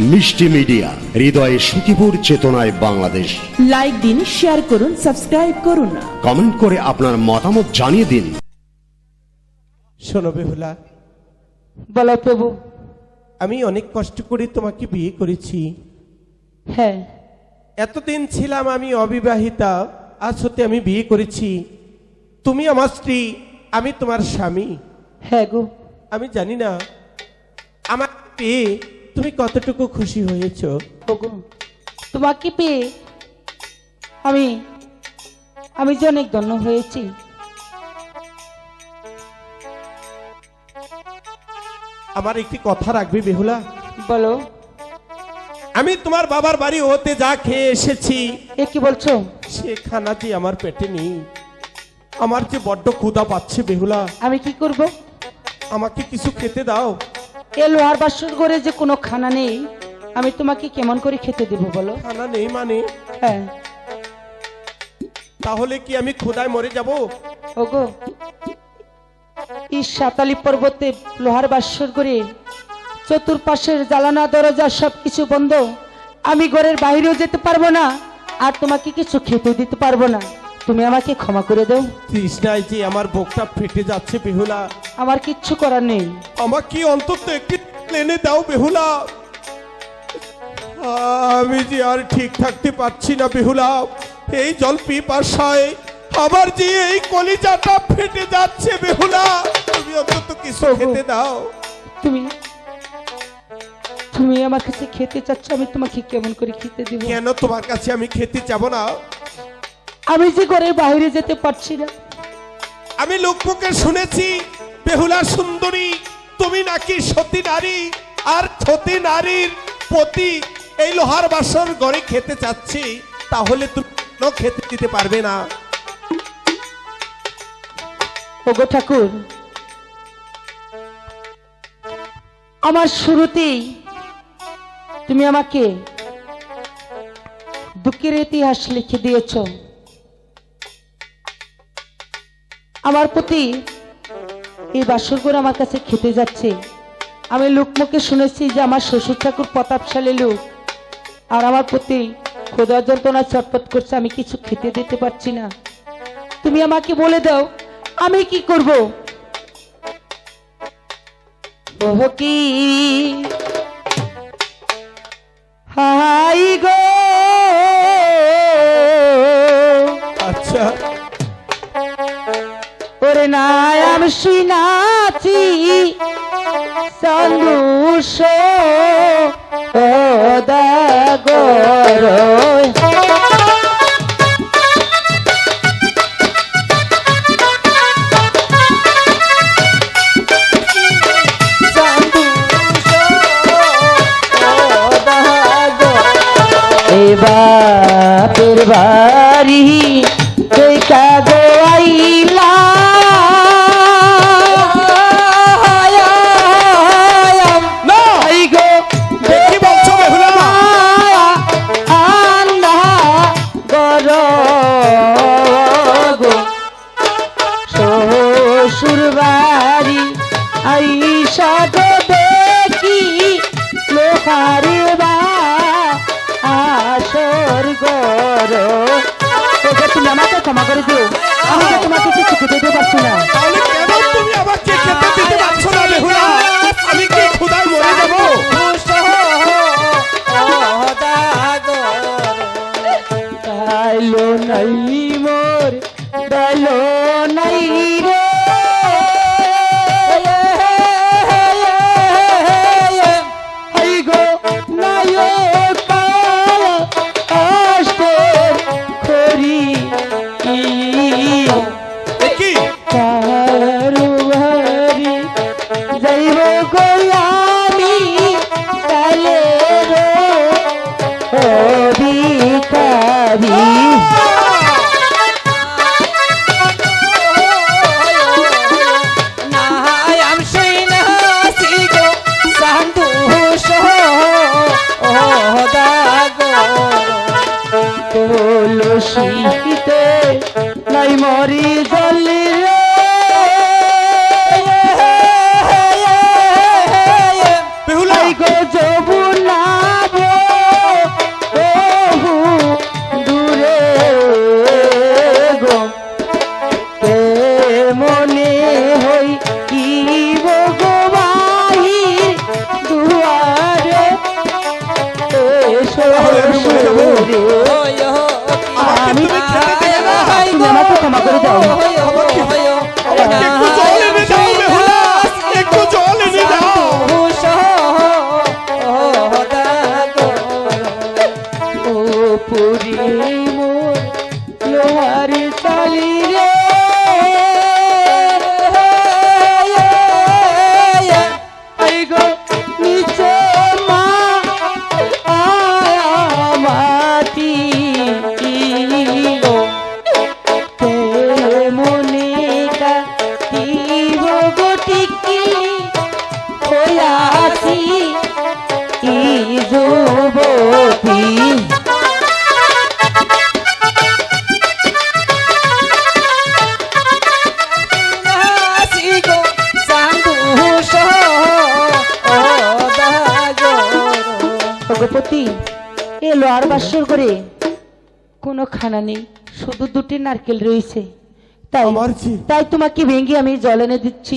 মিষ্টি মিডিয়া হৃদয়ে সুখীপুর চেতনায় বাংলাদেশ। লাইক দিন শেয়ার করুন সাবস্ক্রাইব করুন কমেন্ট করে আপনার মতামত জানিয়ে দিন। শোনো বেহুলা বলো প্রভু। আমি অনেক কষ্ট করে তোমাকে বিয়ে করেছি। হ্যাঁ। এতদিন ছিলাম আমি অবিবাহিতা আজ হতে আমি বিয়ে করেছি। তুমি আমার স্ত্রী আমি তোমার স্বামী। হ্যাঁ গো। আমি জানি না আমার পেয়ে তুমি কতটুকু খুশি হয়েছ? ওগো তোমাকে পেয়ে আমি আমি যে অনেক ধন্য হয়েছি। আমার একটি কথা রাখবি বেহুলা? বলো। আমি তোমার বাবার বাড়ি হতে যা খেয়ে এসেছি। এ কি বলছো? সে খানা যে আমার পেটে নেই। আমার যে বড্ড ক্ষুধা পাচ্ছে বেহুলা। আমি কি করব? আমাকে কিছু খেতে দাও। এ লোহার বাসর করে যে কোনো খানা নেই আমি তোমাকে কেমন করে খেতে দেব বলো? খানা নেই মানে? হ্যাঁ। তাহলে কি আমি ক্ষুধায় মরে যাব? ওগো এই সাতালি পর্বতে লোহার বাসর করে চতুর্পাশের জ্বালানা দরজা সবকিছু বন্ধ আমি ঘরের বাইরেও যেতে পারব না আর তোমাকে কিছু খেতে দিতে পারব না। তুমি আমাকে ক্ষমা করে দাও। তৃষ্ণায় যে আমার বুকটা ফেটে যাচ্ছে বেহুলা। আমার কিচ্ছু করার নেই। আমাকে অন্তত একটি প্লেনে দাও বেহুলা? আমি যে আর ঠিক থাকতে পারছি না বেহুলা। এই জল পিপাসায় আমার যে এই কলিজাটা ফেটে যাচ্ছে বেহুলা তুমি অন্তত কিছু খেতে দাও। তুমি তুমি আমার কাছে খেতে চাচ্ছ আমি তোমাকে কেমন করে খেতে দিব? কেন তোমার কাছে আমি খেতে যাব না? আমি যে ঘরের বাইরে যেতে পারছি না। আমি লোকমুখে শুনেছি বেহুলা সুন্দরী তুমি নাকি সতী নারী আর সতী নারীর প্রতি এই লোহার বাসর গড়ে খেতে চাচ্ছি তাহলে তুমি খেতে দিতে পারবে না? ওগো ঠাকুর আমার শুরুতেই তুমি আমাকে দুঃখের ইতিহাস লিখে দিয়েছ। আমার প্রতি এই বাসরঘর আমার কাছে খেতে যাচ্ছে। আমি লোকমুখে শুনেছি যে আমার শ্বশুর ঠাকুর প্রতাপশালী লোক। আর আমার প্রতি খোদা যন্ত্রণা চটপট করছে, আমি কিছু খেতে দিতে পারছি না। তুমি আমাকে বলে দাও, আমি কি করব? কি? হাই গো ওরে নায়াম সিনাচি সন্দুষ ও বাড়ি নাই মোর দলো নাই। লোহার বাসর করে কোনো খানা নেই শুধু দুটি নারকেল রয়েছে। তাই তাই তোমাকে ভেঙে আমি জল এনে দিচ্ছি।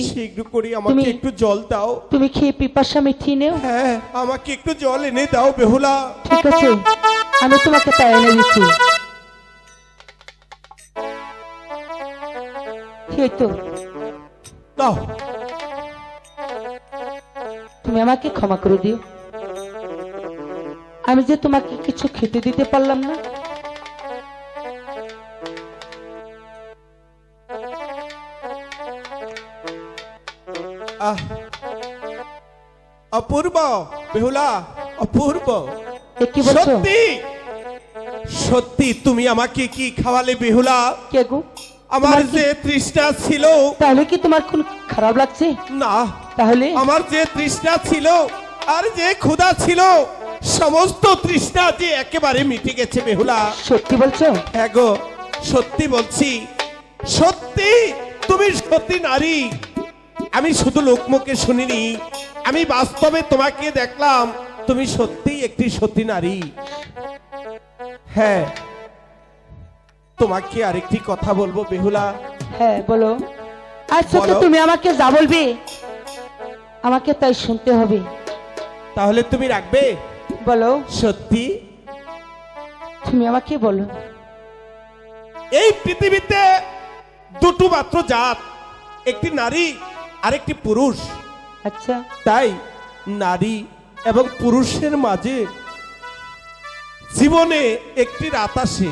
করে আমাকে একটু জল দাও। তুমি খেয়ে পিপাসা মিঠিয়ে নেও। হ্যাঁ আমাকে একটু জল এনে দাও বেহুলা। ঠিক আছে আমি তোমাকে তাই এনে দিচ্ছি। তো। দাও। তুমি আমাকে ক্ষমা করে দিও। আমি যে তোমাকে কিছু খেতে দিতে পারলাম না। অপূর্ব বেহুলা অপূর্ব। সত্যি সত্যি তুমি আমাকে কি খাওয়ালে বেহুলা? কে গো? আমার যে তৃষ্ণা ছিল। তাহলে কি তোমার কোন খারাপ লাগছে? না তাহলে? আমার যে তৃষ্ণা ছিল আর যে ক্ষুধা ছিল সমস্ত তৃষ্ণা যে একেবারে মিটে গেছে বেহুলা সত্যি বলছো? হ্যাঁ গো সত্যি বলছি। সত্যি? তুমি সত্যি নারী। আমি শুধু লোকমুখে শুনিনি আমি বাস্তবে তোমাকে দেখলাম তুমি সত্যি একটি সত্যি নারী। হ্যাঁ তোমাকে আরেকটি কথা বলব বেহুলা হ্যাঁ বলো। আচ্ছা তো তুমি আমাকে যা বলবে আমাকে তাই শুনতে হবে। তাহলে তুমি রাখবে? বলো। সত্যি? তুমি আমাকে বলো। এই পৃথিবীতে দুটো মাত্র জাত একটি নারী আর একটি পুরুষ। আচ্ছা। তাই নারী এবং পুরুষের মাঝে জীবনে একটি রাত আসে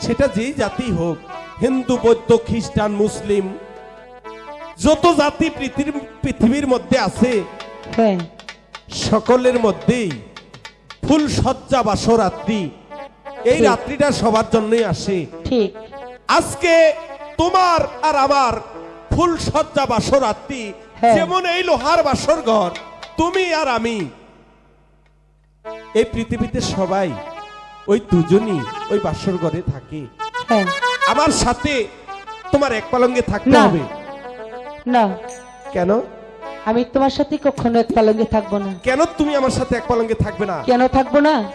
সেটা যেই জাতি হোক হিন্দু বৌদ্ধ খ্রিস্টান মুসলিম যত জাতি পৃথিবীর পৃথিবীর মধ্যে আছে হ্যাঁ। সকলের মধ্যেই ফুল সজ্জা বাসরাত্রি এই রাত্রিটা সবার জন্যই আসে। ঠিক। আজকে তোমার আর আমার ফুল সজ্জা বাসরাত্রি হ্যাঁ। যেমন এই লোহার বাসর ঘর তুমি আর আমি। এই পৃথিবীতে সবাই ওই দুজনই ওই বাসর ঘরে থাকে। হ্যাঁ। আমার সাথে তোমার এক পালঙ্গে থাকতে হবে। না। কেন? আমি তোমার সাথে কখনো এক পালঙ্গে থাকব না। কেন তুমি আমার সাথে এক পালঙ্গে থাকবে না? কেন থাকব না?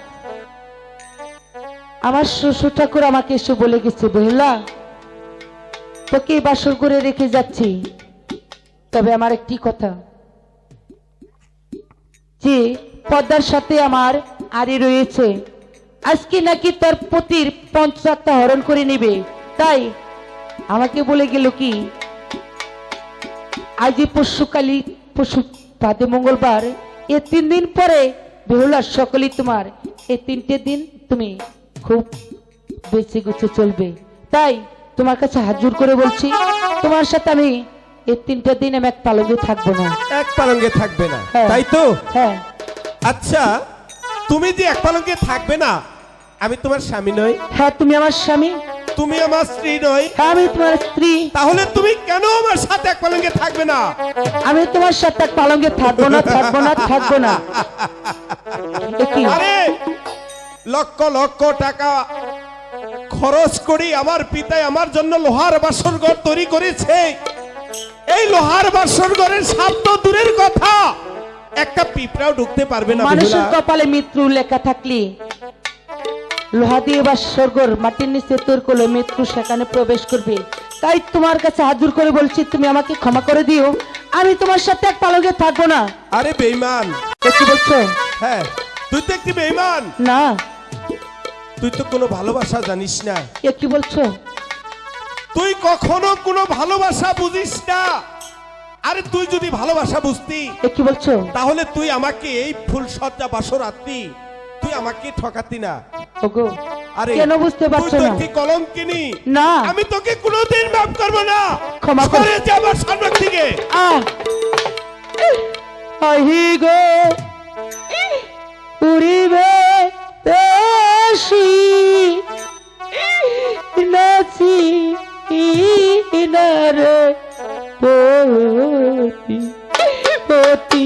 আমার শ্বশুর ঠাকুর আমাকে এসে বলে গেছে বুঝলা? তোকে বাসর করে রেখে যাচ্ছি। তবে আমার একটি কথা। যে পদ্মার সাথে আমার আরে রয়েছে আজকে নাকি তার পতির পঞ্চাশটা হরণ করে নেবে। তাই আমাকে বলে গেল কি আজই পরশুকালী পশু বাদে মঙ্গলবার। এ তিন দিন পরে বেহুলার সকলেই তোমার। এ তিনটে দিন তুমি খুব বেঁচে গুছে চলবে। তাই তোমার কাছে হাজুর করে বলছি তোমার সাথে আমি এই তিনটে দিন আমি এক পালঙ্গে থাকব না। এক পালঙ্গে থাকবে না। হ্যাঁ। তাই তো? হ্যাঁ। আচ্ছা তুমি যে এক পালঙ্গে থাকবে না আমি তোমার স্বামী নই। হ্যাঁ তুমি আমার স্বামী। তুমি আমার স্ত্রী নই। আমি তোমার স্ত্রী। তাহলে তুমি কেন আমার সাথে এক পালঙ্গে থাকবে না? আমি তোমার সাথে এক পালঙ্কে থাকব না থাকব না থাকব না। আরে লক্ষ লক্ষ টাকা খরচ করি আমার পিতাই আমার জন্য লোহার বাসর ঘর তৈরি করেছে। এই লোহার বাসর ঘরের তো দূরের কথা। একটা পিঁপড়াও ঢুকতে পারবে না মানুষের। কপালে মৃত্যু লেখা থাকলে। লোহা দিয়ে বা স্বর্গর মাটির নিচে তোর করলে মৃত্যু সেখানে প্রবেশ করবে। তাই তোমার কাছে হাজুর করে বলছি তুমি আমাকে ক্ষমা করে দিও। আমি তোমার সাথে এক পালকে থাকব না। আরে বেইমান কি বলছো? হ্যাঁ তুই তো একটি বেইমান না। তুই তো কোনো ভালোবাসা জানিস না। এ কি বলছো? তুই কখনো কোনো ভালোবাসা বুঝিস না। আরে তুই যদি ভালোবাসা বুঝতি এ কি বলছো? তাহলে তুই আমাকে এই ফুল সজ্জা বাসরাত্রি তুই আমাকে ঠকাতি না। ওগো আরে কেন বুঝতে তুই পারছ না? একটি কলম কিনি? না। আমি তোকে কোনোদিন মাফ করব না। ক্ষমা কর। যা আমার সামনে থেকে আহ আহি গো। উড়িবে দেশি নাচি ইনারে পতি পতি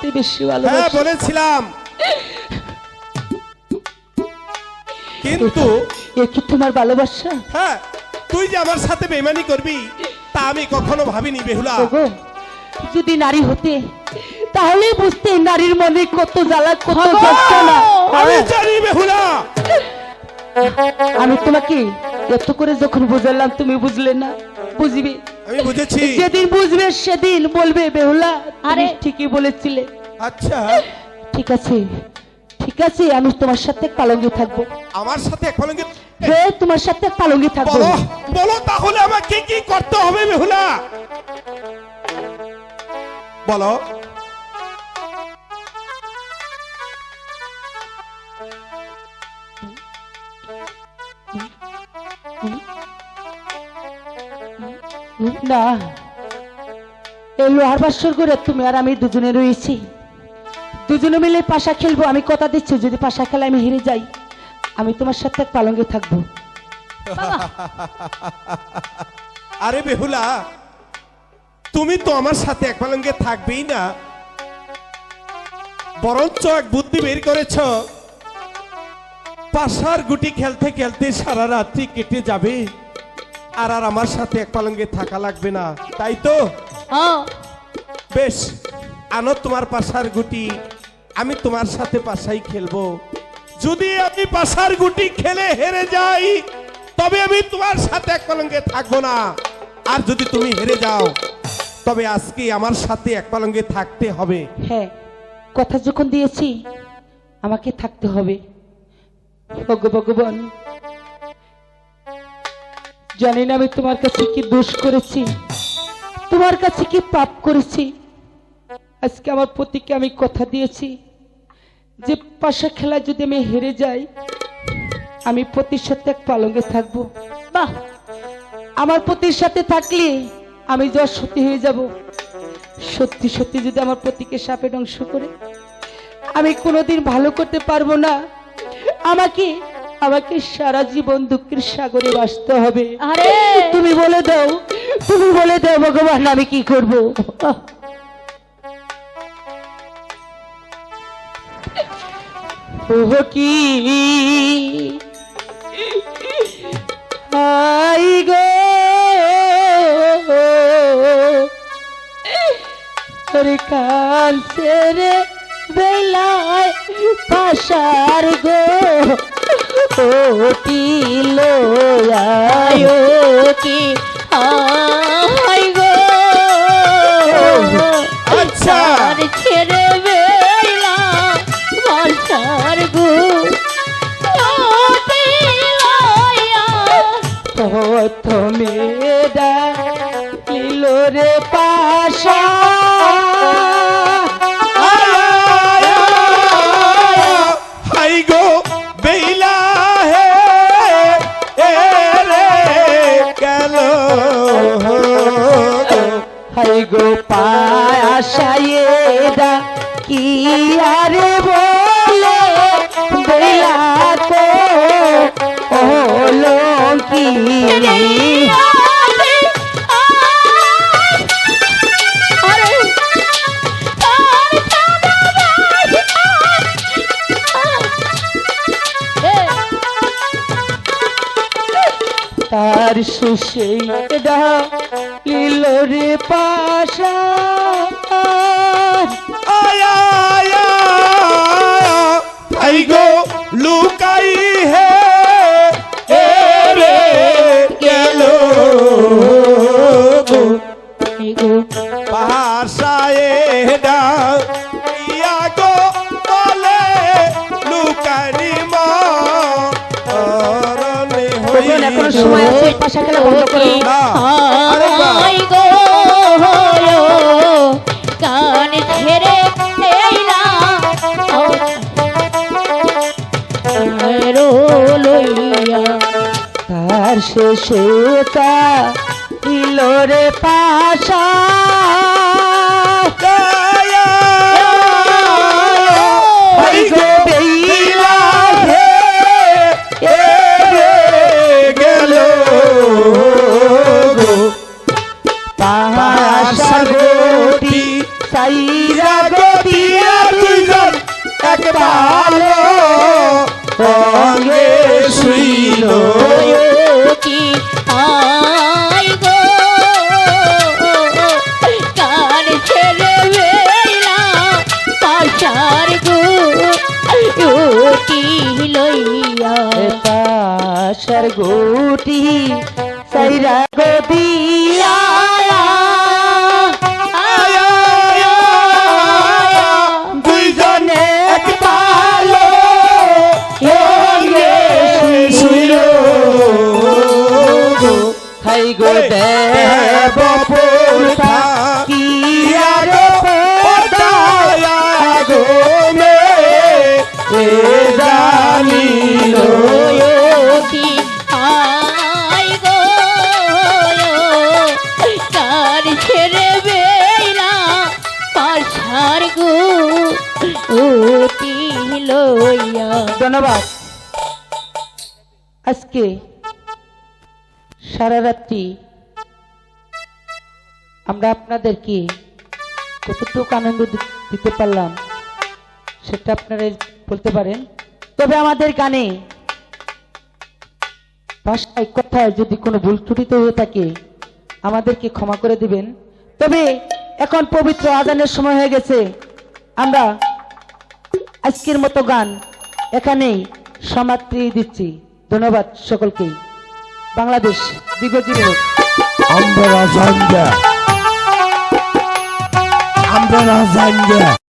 চেয়ে বেশি হ্যাঁ বলেছিলাম। কিন্তু এ কি তোমার ভালোবাসা? হ্যাঁ তুই যে আমার সাথে বেমানি করবি তা আমি কখনো ভাবিনি বেহুলা। ওগো যদি নারী হতে তাহলে বুঝতে নারীর মনে কত জ্বালা কত যন্ত্রণা। আমি জানি বেহুলা। আমি তোমাকে এত করে যখন বুঝালাম তুমি বুঝলে না। বুঝবে? আমি বুঝেছি। যেদিন বুঝবে সেদিন বলবে বেহুলা আরে। ঠিকই বলেছিলে। আচ্ছা। ঠিক আছে ঠিক আছে আমি তোমার সাথে পালঙ্গে থাকব। আমার সাথে কালঙ্গি হ্যাঁ তোমার সাথে পালঙ্গে থাকব। বলো বলো তাহলে আমাকে কি করতে হবে বেহুলা? বলো। না। এই লোহার বাসর করে তুমি আর আমি দুজনে রয়েছি। দুজনে মিলে পাশা খেলব, আমি কথা দিচ্ছি, যদি পাশা খেলা আমি হেরে যাই, আমি তোমার সাথে পালঙ্গে থাকব। আরে বেহুলা, তুমি তো আমার সাথে এক পালঙ্গে থাকবেই না। বরঞ্চ এক বুদ্ধি বের করেছ, পাশার গুটি খেলতে খেলতে সারা রাত্রি কেটে যাবে। আর আর আমার সাথে এক পালঙ্গে থাকা লাগবে না তাই তো? হ্যাঁ। বেশ আনো তোমার পাশার গুটি আমি তোমার সাথে পাশাই খেলব। যদি আমি পাশার গুটি খেলে হেরে যাই তবে আমি তোমার সাথে এক পালঙ্গে থাকব না। আর যদি তুমি হেরে যাও তবে আজকে আমার সাথে এক পালঙ্গে থাকতে হবে। হ্যাঁ কথা যখন দিয়েছি আমাকে থাকতে হবে। ভগবান জানি না আমি তোমার কাছে কি দোষ করেছি। তোমার কাছে কি পাপ করেছি। আজকে আমার পতিকে আমি কথা দিয়েছি যে পাশা খেলা যদি আমি হেরে যাই, আমি পতির সাথে এক পালঙ্গে থাকব। বাহ! আমার পতির সাথে থাকলে আমি জ্বর সত্যি হয়ে যাব। সত্যি সত্যি যদি আমার পতিকে সাপে ধ্বংস করে, আমি কোনোদিন ভালো করতে পারব না। আমাকে আমাকে সারা জীবন দুঃখের সাগরে বাসতে হবে। আরে! তুমি বলে দাও তুমি বলে দাও ভগবান আমি কি করব? কি? আই গো! রে কানছে রে বেলায় পাশার গো। ওটিল আয়ো কি আই হাই গো পাশায়ে দা কি আরে বলে বেলা তো হলো কি? তার শেষে ডালিল রে পাশা। হাই গো লুকাই হে রে গেল। পাশায়ে ডা ইয়া গো বলে লুকারি মা। এখনও সময় আছে পাশা খেলা বন্ধ করো। না, শেষে তা ইলোরে পাশা। গো দেব সারা রাত্রি আমরা আপনাদেরকে কতটুকু আনন্দ দিতে পারলাম সেটা আপনারা বলতে পারেন। তবে আমাদের গানে ভাষায় কথায় যদি কোনো ভুল ত্রুটিত হয়ে থাকে, আমাদেরকে ক্ষমা করে দিবেন। তবে এখন পবিত্র আজানের সময় হয়ে গেছে। আমরা আজকের মতো গান এখানেই সমাপ্তি দিচ্ছি। ধন্যবাদ সকলকেই। বাংলাদেশ দীর্ঘজীবী হোক। আমরা রাজাঙ্গা। আমরা রাজাঙ্গা।